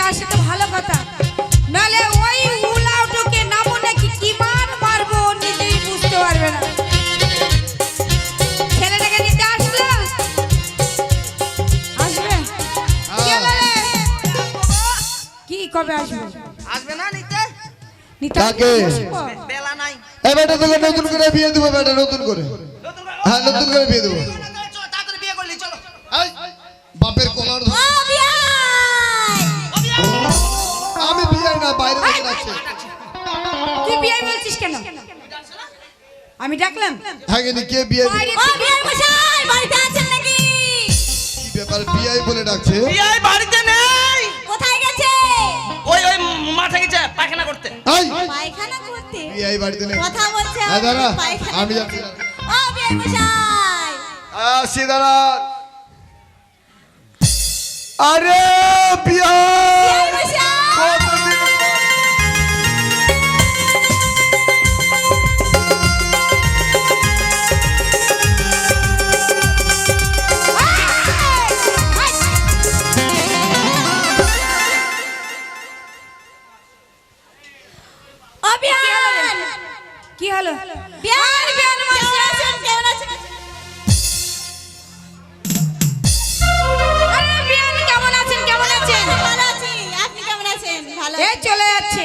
নিতে আসে তো ভালো কথা। নালে ওই উলাউটোকে নামো নাকি কি মার মারবো নিজেই বুঝতে পারবে না। ছেলেটাকে নিতে আসলো আসবে? কি? কি কবে আসবে? আসবে না নিতে? নিতে কাকে? বেলা নাই। এ বেটা তোকে নতুন করে বিয়ে দেবো বেটা নতুন করে নতুন করে- হ্যাঁ নতুন করে বিয়ে দেবো। বিয়ে বলছিস কেন? আমি ডাকলাম? কিন্তু কে বিয়ে ও বিয়ে মশাই বাড়িতে আছেন নাকি? কি ব্যাপার বিয়ে বলে ডাকছে? বিয়ে বাড়িতে নেই। কোথায় গেছে? ওই ওই মাঠে গেছে পায়খানা করতে। এই পায়খানা করতে? বিয়ে বাড়িতে নেই। কথা বলছে হ্যাঁ দাঁড়া পায়খানা আমি যাচ্ছি। ও বিয়ে মশাই। আসি দাঁড়া। আরে বিয়ে কি হলো? বিয়ান বিয়ান কেমন আছেন কেমন আছেন? আরে বিয়ান কেমন আছেন কেমন আছেন? ভালো আছি। আপনি কেমন আছেন? ভালো এই চলে যাচ্ছে।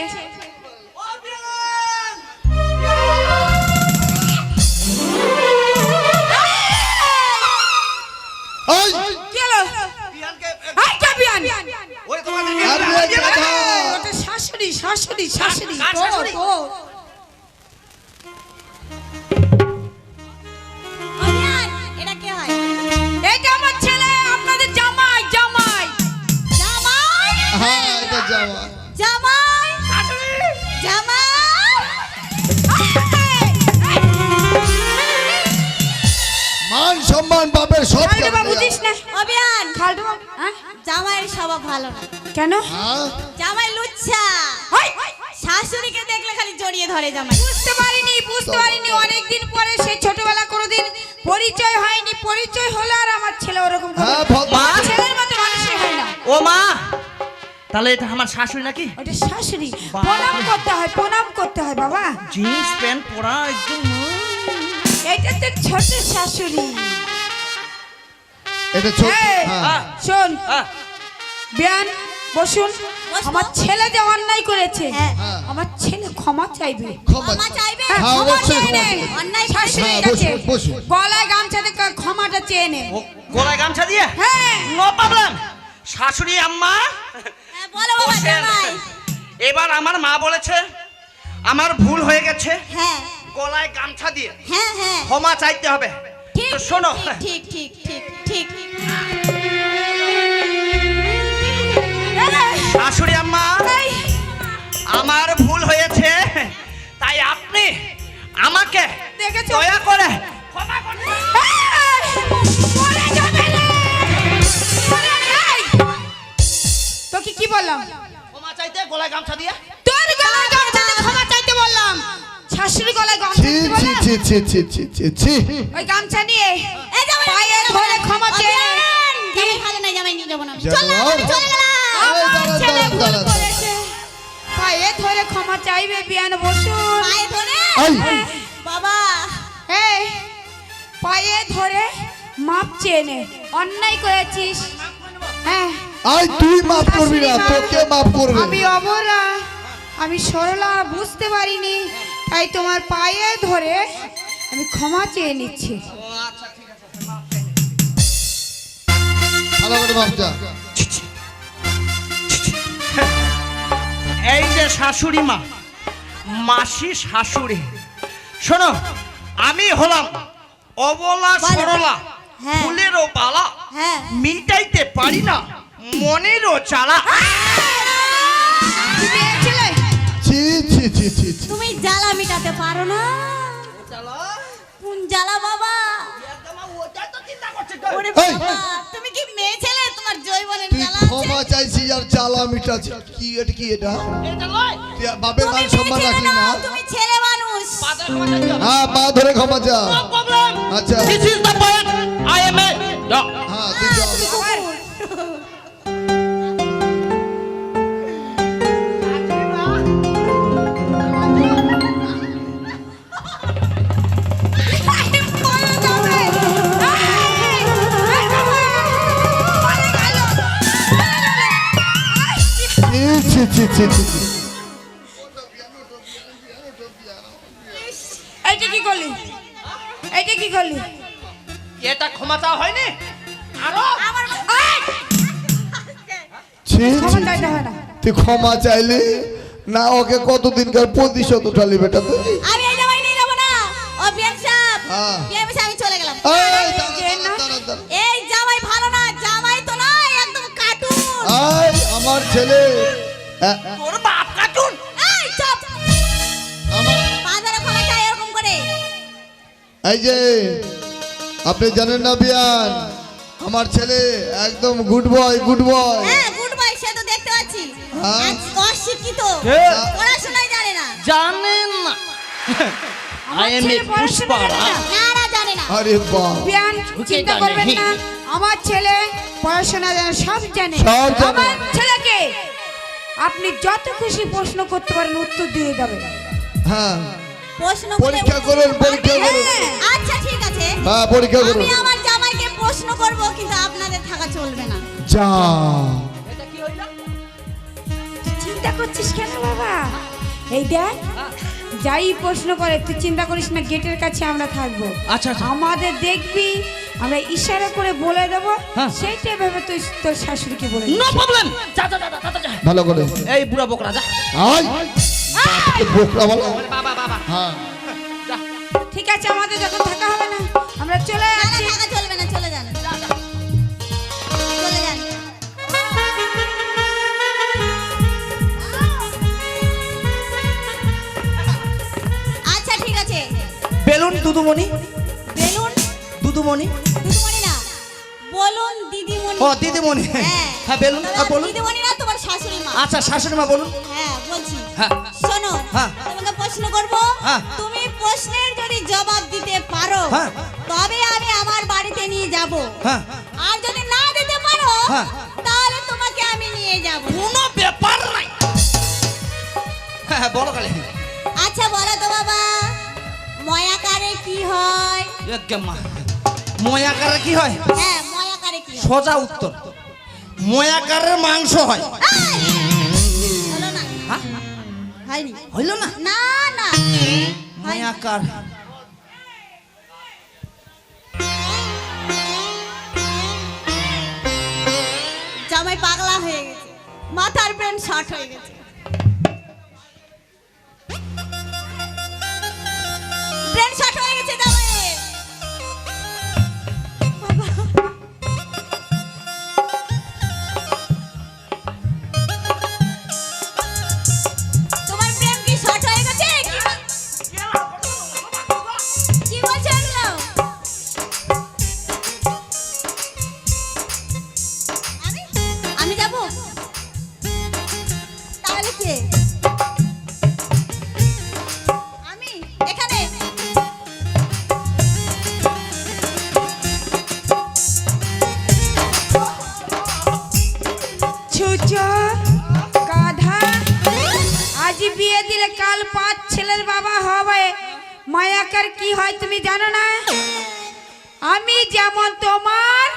এই! কি হলো? জামাই জামাই। মান সম্মান বাপের সব খালটু বাবু বুঝিস না। ও খালটু বাবু হ্যাঁ? জামাইয়ের স্বভাব ভালো না। কেন? হ্যাঁ? জামাই লুচ্ছা। শাশুড়িকে দেখলে খালি জড়িয়ে ধরে জামাই। বুঝতে পারিনি বুঝতে পারিনি। অনেকদিন পরে সেই ছোটবেলা কোনোদিন পরিচয় হয়নি। পরিচয় হলো আর আমার ছেলে ওরকম করে। হ্যাঁ ভদ্র- মা? ছেলের মতো মানুষই হয় না। ও মা তাহলে এটা আমার শাশুড়ি নাকি? ওটা শাশুড়ি। প্রণাম করতে হয় প্রণাম করতে হয় বাবা। জিন্স প্যান্ট পরা একদম এটা তো ছোট শাশুড়ি। এটা ছোট হ্যাঁ। শোন। আহ, বিয়ান বসুন। আমার ছেলে যে অন্যায় করেছে হ্যাঁ। হ্যাঁ। আমার ছেলে ক্ষমা চাইবে। ক্ষমা চাইবে? ক্ষমা। চাইবে। অন্যায় শাশুড়ির কাছে। গলায় গামছা দিয়ে ক্ষমাটা চেয়ে নে। গলায় গামছা দিয়ে? হ্যাঁ। নো প্রবলেম শাশুড়ি আম্মা এবার আমার মা বলেছে আমার ভুল হয়ে গেছে হ্যাঁ। গলায় গামছা দিয়ে। হ্যাঁ হ্যাঁ। ক্ষমা চাইতে হবে। তো শোনো। ঠিক ঠিক ঠিক ঠিক ঠিক। শাশুড়ি আম্মা আমার ভুল হয়েছে। তোর গলায় গামছা দিয়ে ক্ষমা চাইতে বললাম। শাশুড়ি গলায় গামছা ছি দিতে ছি বললাম? ছি ছি ছি ছি ছি ছি। ওই গামছা নিয়ে পায়ে ধরে ক্ষমা চেয়ে জামাই ভালো নাই জামাই নিয়ে যাব না। যাব। চল না আমি চলে গেলাম। এই, আমার দাঁড়া, ছেলে দাঁড়া, ভুল দাঁড়া, দাঁড়া। করেছে। পায়ে ধরে ক্ষমা চাইবে বিয়ান বসুন পায়ে ধরে এই, বাবা। এই পায়ে ধরে মাপ চেয়ে নে। অন্যায় করেছিস। হ্যাঁ। আয় তুই মাফ করবি না তোকে মাফ করবে। আমি অবলা আমি সরলা বুঝতে পারিনি তাই তোমার পায়ে ধরে আমি ক্ষমা চেয়ে নিচ্ছি। এই যে শাশুড়ি মা মাসি শাশুড়ি শোনো আমি হলাম অবলা সরলা হ্যাঁ। ফুলেরও পালা হ্যাঁ। মিটাইতে পারি না মনেরও চালা। তুমি জ্বালা মিটাতে পারো না। কোন জ্বালা বাবা? ওরে এই! বাবা তুমি কি মেয়ে ছেলে? তোমার জৈবনের তুই জ্বালা আছে? ক্ষমা চাইছি আর জ্বালা মিটাচ্ছি। কি এটা কি এটা? বাপের মান সম্মান রাখলি না তুমি ছেলে মানুষ। হ্যাঁ পা ধরে ক্ষমা চা আচ্ছা। হ্যাঁ ছি ছি ছি। এইটা কি করলি? এইটা কি করলি? এটা ক্ষমা চাওয়া হয়নি? আরও? আমার ছি ছি, ক্ষমা ছি। চাইতে হয় না। তুই ক্ষমা চাইলি? না ওকে কতদিনকার প্রতিশোধ উঠালি বেটা তুই? আমি এই জামাই নিয়ে যাব না। ও বিয়ান সাহেব। হ্যাঁ। আমি চলে গেলাম। এই, না। জামাই ভালো না জামাই তো নয় একদম কার্টুন এই, আমার ছেলে। তোর বাপ কাটুন। এই চুপ। আমার বাজারে ক্ষমা চাই এরকম করে। এই যে আপনি জানেন না বিয়ান আমার ছেলে একদম গুড বয় গুড বয় হ্যাঁ গুড বাই সে তো দেখতে পাচ্ছি। আজ অশিক্ষিত। পড়াশোনাই জানে না। জানেন না। আমার I am ছেলে a পড়াশোনা না। না না জানে না। আরে বাহ। বিয়ান চিন্তা করবেন না। আমার ছেলে পড়াশোনা জানে। সব জানে। আমার ছেলেকে আপনি যত খুশি প্রশ্ন করতে পারেন উত্তর দিয়ে দেবেন হ্যাঁ। প্রশ্ন পরীক্ষা করুন পরীক্ষা করুন। হ্যাঁ। আচ্ছা ঠিক আছে। হ্যাঁ পরীক্ষা করুন। আমি আমার জামাইকে প্রশ্ন করব কিন্তু আপনাদের থাকা চলবে না। যা। তুই চিন্তা করছিস কেন বাবা? এই দেখ যাই প্রশ্ন করে তুই চিন্তা করিস না গেটের কাছে আমরা থাকব। আচ্ছা, আচ্ছা। আমাদের দেখবি আমরা ইশারা করে বলে দেবো হ্যাঁ। সেইটা ভেবে তুই তোর শাশুড়িকে বলে নো প্রবলেম যা যা যা যা, ভালো করে। এই বুড়া বকরা যা। আয়। বোকরা বলো। বাবা বাবা হ্যাঁ। ঠিক আছে আমাদের যখন থাকা হবে না আমরা চলে না থাকা চলবে না চলে যান। চলে যান। আচ্ছা ঠিক আছে। বেলুন দুদুমণি। দুদুমণি দিদিমণি না বলুন দিদিমণি। ও দিদিমণি। হ্যাঁ। হ্যাঁ বেলুন হ্যাঁ বলুন। দিদিমণি না তোমার শাশুড়ি মা। আচ্ছা শাশুড়ি মা বলুন। হ্যাঁ বলছি। হ্যাঁ। শোনো হ্যাঁ। তোমাকে প্রশ্ন করব। হ্যাঁ। তুমি প্রশ্নের যদি জবাব দিতে পারো হ্যাঁ। তবে আমি আমার বাড়িতে নিয়ে যাব। হ্যাঁ। আর যদি না দিতে পারো হ্যাঁ। তাহলে তোমাকে আমি নিয়ে যাব। কোনো ব্যাপার নাই। হ্যাঁ হ্যাঁ, বলো কালে আচ্ছা বলো তো বাবা। ময়াকারে কি হয়? মা কি হয়? হ্যাঁ ময়াকারে কি হয়? সোজা উত্তর। ময়াকারের মাংস হয়। হলো না। হ্যাঁ? হয়নি। হইল না? না না। ময়াকার। জামাই পাগলা হয়ে গেছে। মাথার ব্রেন শর্ট হয়ে গেছে। ব্রেন শর্ট মায়াকার কি হয় তুমি জানো না? আমি যেমন তোমার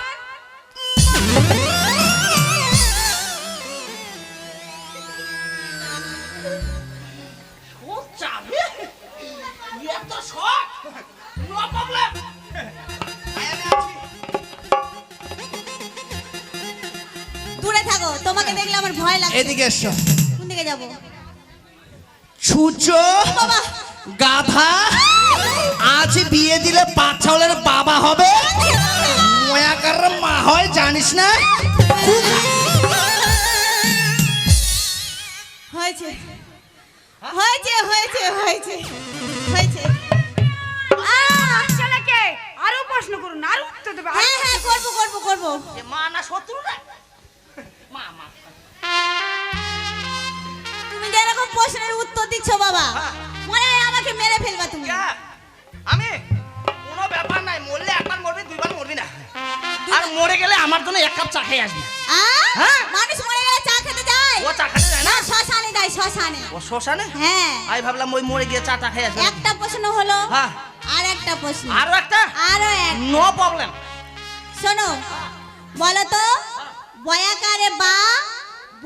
দূরে থাকো তোমাকে দেখলে আমার ভয় লাগে এদিকে এসো। কোন দিকে যাব? ছুচো। বাবা! গাধা? আজ বিয়ে দিলে পাঁচ ছাগলের বাবা হবে? ময়াকারের মা হয় জানিস না? হয়েছে। হয়েছে হয়েছে হয়েছে। হয়েছে। ছেলেকে আরও প্রশ্ন করুন আরও উত্তর দেবে। হ্যাঁ হ্যাঁ করব করব করব। মা না শত্রু না? মা মা। তুমি যেরকম প্রশ্নের উত্তর দিচ্ছ বাবা মনে হয় আমাকে মেরে ফেলবা তুমি? আমি কোনো ব্যাপার নাই মরলে একবার মরবি দুইবার মরবি না। আর মরে গেলে আমার জন্য এক কাপ চা খেয়ে আসবি? হ্যাঁ। মানুষ মরে গেলে চা খেতে যায়? ও চা খেতে যায় না? শ্মশানে যায় শ্মশানে। ও শ্মশানে? হ্যাঁ। আমি ভাবলাম ওই মরে গিয়ে চাটা খেয়ে আসবে। একটা প্রশ্ন হলো হ্যাঁ। আর একটা প্রশ্ন। আরও একটা? আরও এক। নো প্রবলেম শোনো বলো তো বয়াকারে বা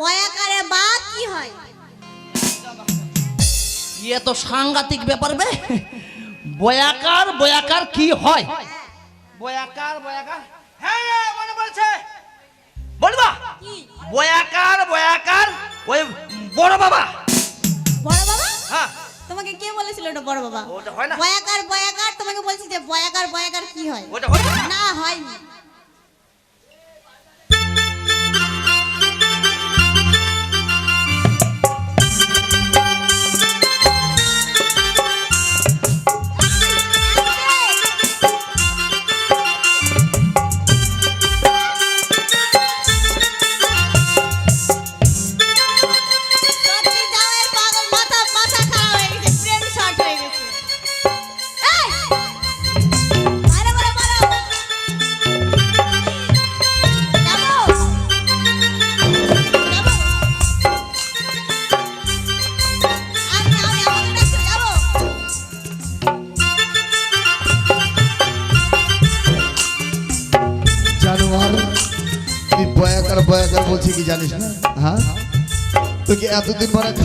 বয়াকারে বা কি হয়? ইয়ে তো সাংঘাতিক ব্যাপার বে? বয়াকার বয়াকার কি হয়? বয়াকার বয়াকার। হ্যাঁ হ্যাঁ, মনে পড়ছে। বলবা বয়াকার বয়াকার ওই বড় বাবা। বড় বাবা? হ্যাঁ। তোমাকে কে বলেছিল ওটা বড় বাবা? ওটা হয় না। বয়াকার বয়াকার তোমাকে বলছি যে বয়াকার বয়াকার কি হয়? ওটা হয় না? না হয়নি।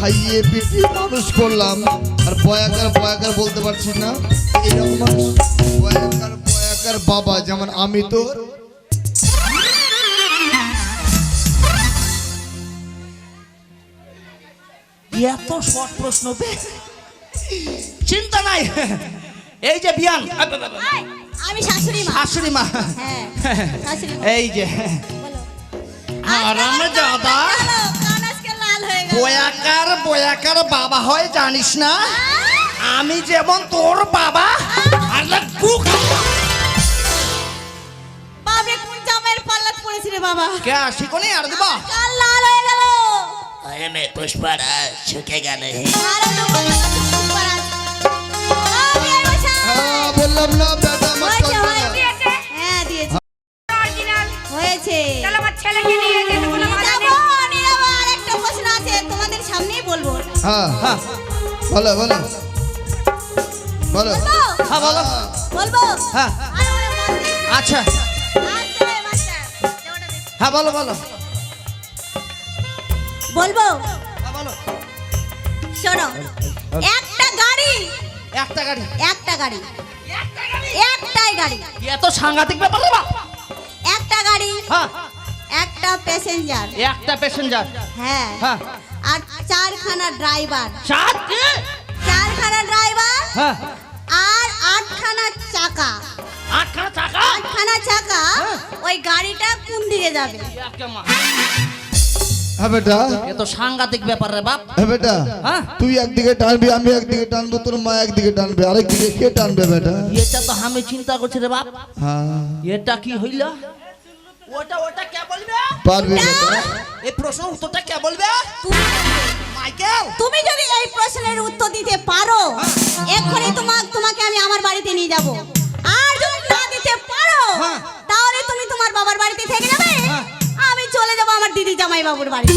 খাইয়ে পিটিয়ে মানুষ করলাম। আর বয়াকার বয়াকার বলতে পারছিস না। এরকম বয়াকার বয়াকার বাবা যেমন আমি তো। এত শর্ট প্রশ্ন চিন্তা নাই। এই যে বিয়ান আমি শাশুড়ি মা। শাশুড়ি মা। হ্যাঁ এই যে। বলো। আরামে দাদা হয়ে গেল। বয়াকার বয়াকার বাবা হয় জানিস না? আমি যেমন তোর বাবা আর না কুক বাবরে কোন জামাইয়ের পাল্লাত পড়েছি রে বাবা? কে শিখনি আর দিবা? কান লাল হয়ে গেল। এমে পুষ্পারাজ শুকে গেলে। আরে আর। হ্যাঁ বললাম না বেটা হ্যাঁ দিয়েছি। অরিজিনাল হয়েছে। আমার ছেলেকে বলব? হ্যাঁ হ্যাঁ। বলো বলো। বলো। হ্যাঁ বলো। বলব? হ্যাঁ। আচ্ছা। হ্যাঁ বলো বলো। বলব? হ্যাঁ বলো। শোনো একটা গাড়ি। একটা গাড়ি। একটা গাড়ি। একটাই গাড়ি। এত সাংঘাতিক ব্যাপার বাবা একটা গাড়ি। হ্যাঁ। একটা প্যাসেঞ্জার একটা প্যাসেঞ্জার হ্যাঁ। হ্যাঁ। আর চারখানা ড্রাইভার সাত চারখানা ড্রাইভার হ্যাঁ। আর আটখানা চাকা। আটখানা টাকা আটখানা চাকা হ্যাঁ। ওই গাড়িটা কোন দিকে যাবে? হ্যাঁ বেটা। এ তো সাংঘাতিক ব্যাপার রে বাপ। হ্যাঁ বেটা। হ্যাঁ। তুই একদিকে টানবি আমি একদিকে টানবো তোর মা একদিকে টানবে আরেকদিকে কে টানবে বেটা? এটা তো আমি চিন্তা করছি রে বাপ। হ্যাঁ। এটা কি হইল? ওটা ওটা কে বলবে? পারবি বেটা এই প্রশ্ন উত্তরটা কে বলবে? তুমি মাইকেল? তুমি যদি এই প্রশ্নের উত্তর দিতে পারো এক্ষুনি তোমাকে তোমাকে আমি আমার বাড়িতে নিয়ে যাব। আর যদি না দিতে পারো হ্যাঁ। তাহলে তুমি তোমার বাবার বাড়িতে থেকে যাবে। হ্যাঁ। আমি চলে যাব আমার দিদি জামাই বাবুর বাড়ি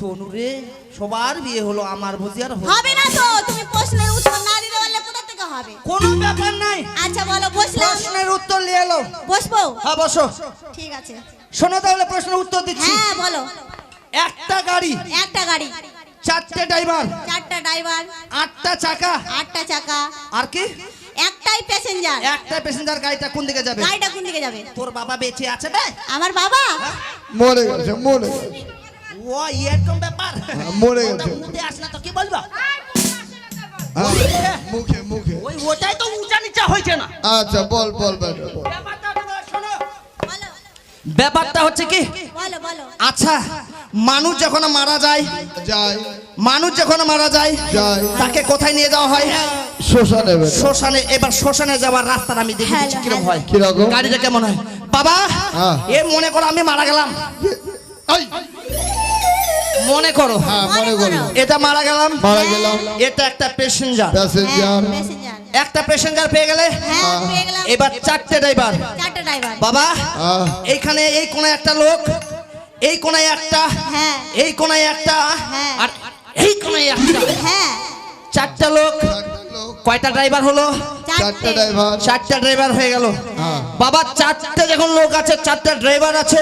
তনুরে সবার বিয়ে হলো আমার বুঝি আর হবে না তো তুমি প্রশ্নের উত্তর হবে। কোনো ব্যাপার নাই। আচ্ছা বলো বসলাম। প্রশ্নের উত্তর নিয়ে এলো। বসবো? হ্যাঁ বসো। ঠিক আছে। শোনো তাহলে প্রশ্নের উত্তর দিচ্ছি। হ্যাঁ বলো। একটা গাড়ি একটা গাড়ি। চারটে ড্রাইভার চারটা ড্রাইভার। আটটা চাকা। আটটা চাকা। আর কি? একটাই প্যাসেঞ্জার একটা প্যাসেঞ্জার গাড়িটা কোন দিকে যাবে? গাড়িটা কোন দিকে যাবে? তোর বাবা বেঁচে আছে বে? আমার বাবা? মরে গেছে মরে গেছে। ও এরকম ব্যাপার? হ্যাঁ, মরে গেছে। উঠে আস না তো কি বলবা? হ্যাঁ, মুখে। আচ্ছা বল বল ব্যাপারটা হলো, শোনো। বলো। ব্যাপারটা হচ্ছে কি? আচ্ছা মানুষ যখন মারা যায় মানুষ যখন মারা যায় তাকে কোথায় নিয়ে যাওয়া হয়? শ্মশানে শ্মশানে এবার শ্মশানে যাওয়ার রাস্তাটা আমি দেখে হ্যালো, কীরকম হয় কীরকম? গাড়িটা কেমন হয়? বাবা হ্যাঁ। এ মনে করো আমি মারা গেলাম। মনে করো। হ্যাঁ মনে করো। এটা মারা গেলাম। মারা গেলাম। এটা একটা প্যাসেঞ্জার হ্যাঁ, প্যাসেঞ্জার একটা প্যাসেঞ্জার পেয়ে গেলে? হ্যাঁ পেয়ে গেলাম। এবার চারটে ড্রাইভার বাবা এইখানে এই কোনায় একটা লোক এই কোনায় একটা হ্যাঁ। এই কোনায় একটা হ্যাঁ। আর এই কোনায় একটা। হ্যাঁ। চারটা লোক কয়টা ড্রাইভার হলো? চারটে। ড্রাইভার চারটা ড্রাইভার হয়ে গেল। হ্যাঁ। বাবা চারটে যখন লোক আছে চারটা ড্রাইভার আছে।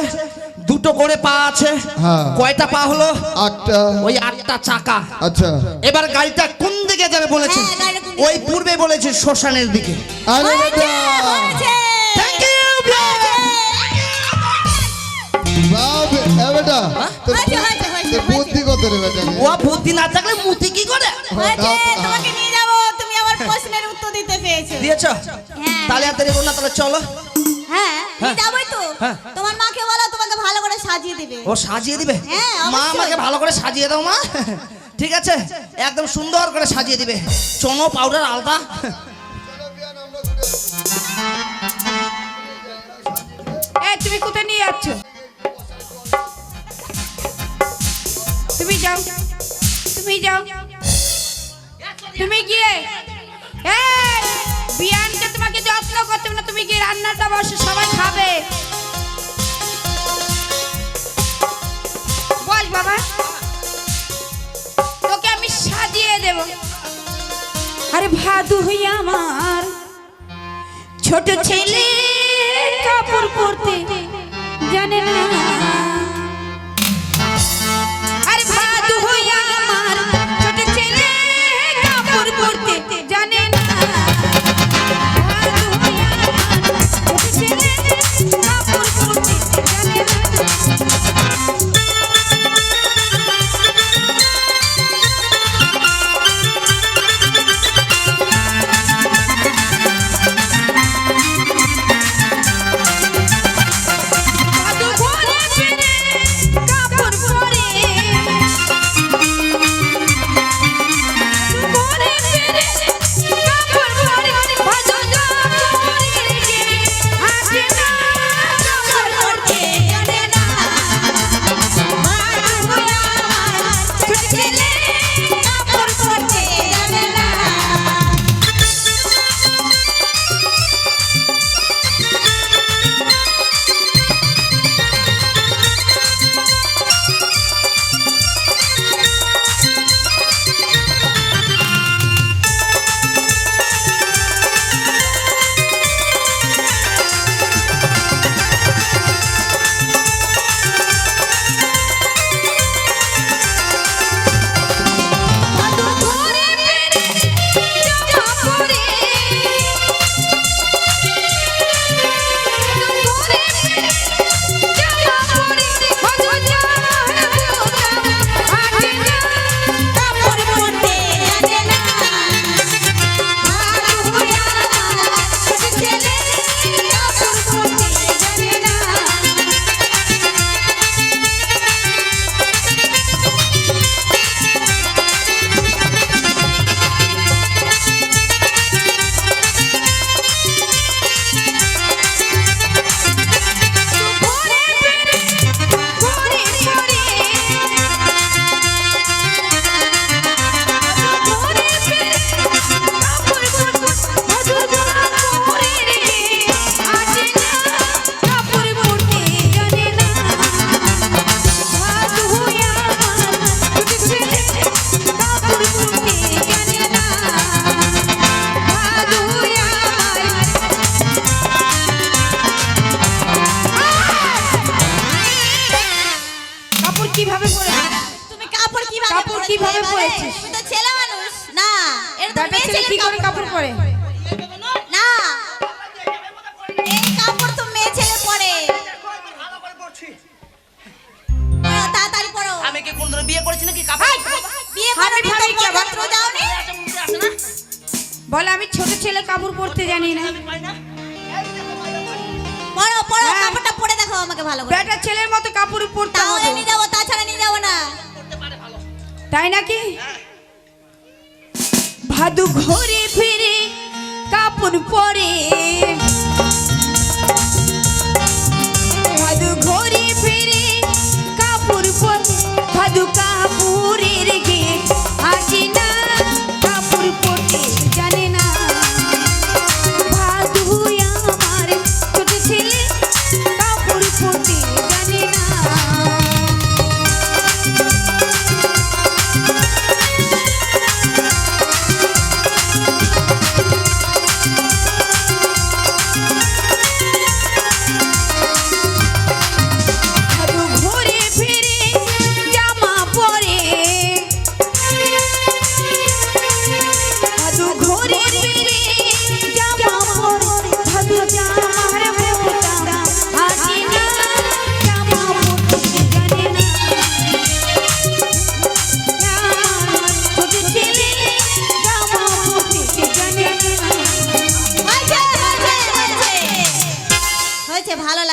দুটো করে পা আছে। হ্যাঁ। কয়টা পা হলো? আটটা। ওই আটটা চাকা। আচ্ছা। এবার গাড়িটা কোন দিকে যাবে বলেছে? হ্যাঁ, ওই পূর্বে বলেছে শ্মশানের দিকে। আরে বুদ্ধি না থাকলে মুতি কি করে? তোমাকে নিয়ে যাব তুমি আমার প্রশ্নের উত্তর দিতে পেরেছ। দিয়েছ? হ্যাঁ। তাহলে আর দেরি না তাহলে চলো। হ্যাঁ নিয়ে যাবোই তো। হ্যাঁ। তোমার মাকে বলো তোমাকে ভালো করে সাজিয়ে দিবে। ও সাজিয়ে দিবে? হ্যাঁ, মা আমাকে ভালো করে সাজিয়ে দাও মা। ঠিক আছে? একদম সুন্দর করে সাজিয়ে দিবে। চনো পাউডার আলতা। তুমি কোথায় নিয়ে যাচ্ছ? তুমি যাও। তুমি যাও। তুমি গিয়ে এই, বিয়ানকে তোমাকে যত্ন করতে না তুমি কি রান্নাটা বসে সবাই খাবে? বল বাবা। তোকে আমি সাজিয়ে দেব। আরে ভাদু হইয়া আমার ছোট ছেলে। বিয়ে করেছি নাকি কাপড় বিয়ে করে ভাবি কি আবার? পত্র দাওনি বলে আমি ছোট ছেলে কাপড় পরতে জানি না। হ্যাঁ। কাপড়টা পরে দেখো আমাকে ভালো করে। বেটা ছেলের মতো কাপড় পরতে হবে। নিয়ে যাব তাছাড়া নিয়ে যাব না। তাই নাকি? ভাদু ঘরে ফিরে কাপড় পরে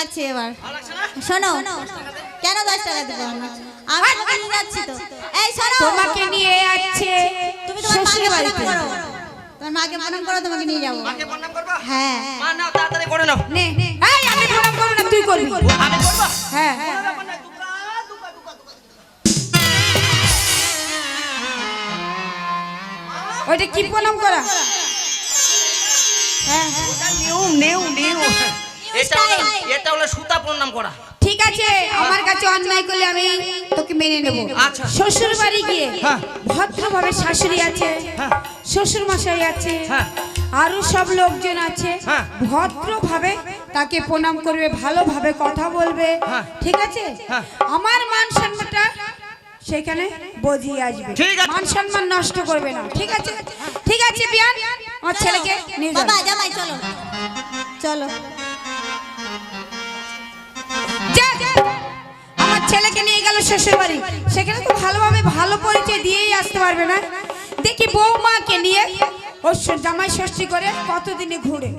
লাগছে এবার। না? শোনো কেন দশ টাকা দেবো আমি তোমাকে যাচ্ছি তো। এই শোনো! তোমাকে নিয়ে যাচ্ছে। তুমি তোমার মাকে প্রণাম করো। তোমার মাকে প্রণাম করো তোমাকে নিয়ে যাব। মাকে প্রণাম করবা? হ্যাঁ। মা নাও তাড়াতাড়ি করে নাও। নে এই আমি প্রণাম করব না তুই করবি। আমি করবা? হ্যাঁ ব্যাপার নাই, দুকা, দুকা, দুকা, দুকা। ওইটা কি প্রণাম করা? হ্যাঁ ওটা নিউ নিউ নিউ। এটা হলো এটা হলো সুতা প্রণাম করা ঠিক আছে আমার কাছে অন্যায় করলে আমি তোকে মেনে নেব আচ্ছা। শ্বশুর বাড়ি গিয়ে হ্যাঁ। ভদ্রভাবে শাশুড়ি আছে হ্যাঁ। শ্বশুর মশাই আছে হ্যাঁ। আরও সব লোকজন আছে হ্যাঁ। ভদ্রভাবে তাকে প্রণাম করবে ভালোভাবে কথা বলবে। ঠিক আছে হ্যাঁ। আমার মান সম্মানটা সেখানে বজিয়ে আসবে ঠিক মান সম্মান নষ্ট করবে না ঠিক আছে ঠিক আছে বিয়ান আমার ছেলেকে নিয়ে বাবা জামাই চলো চলো ছেলেকে নিয়ে গেল শ্বশুর বাড়ি। সেখানে তো ভালোভাবে ভালো পরিচয় দিয়েই আসতে পারবে না। দেখি বৌমাকে নিয়ে ওর জামাই ষষ্ঠী করে কতদিনে ঘুরে।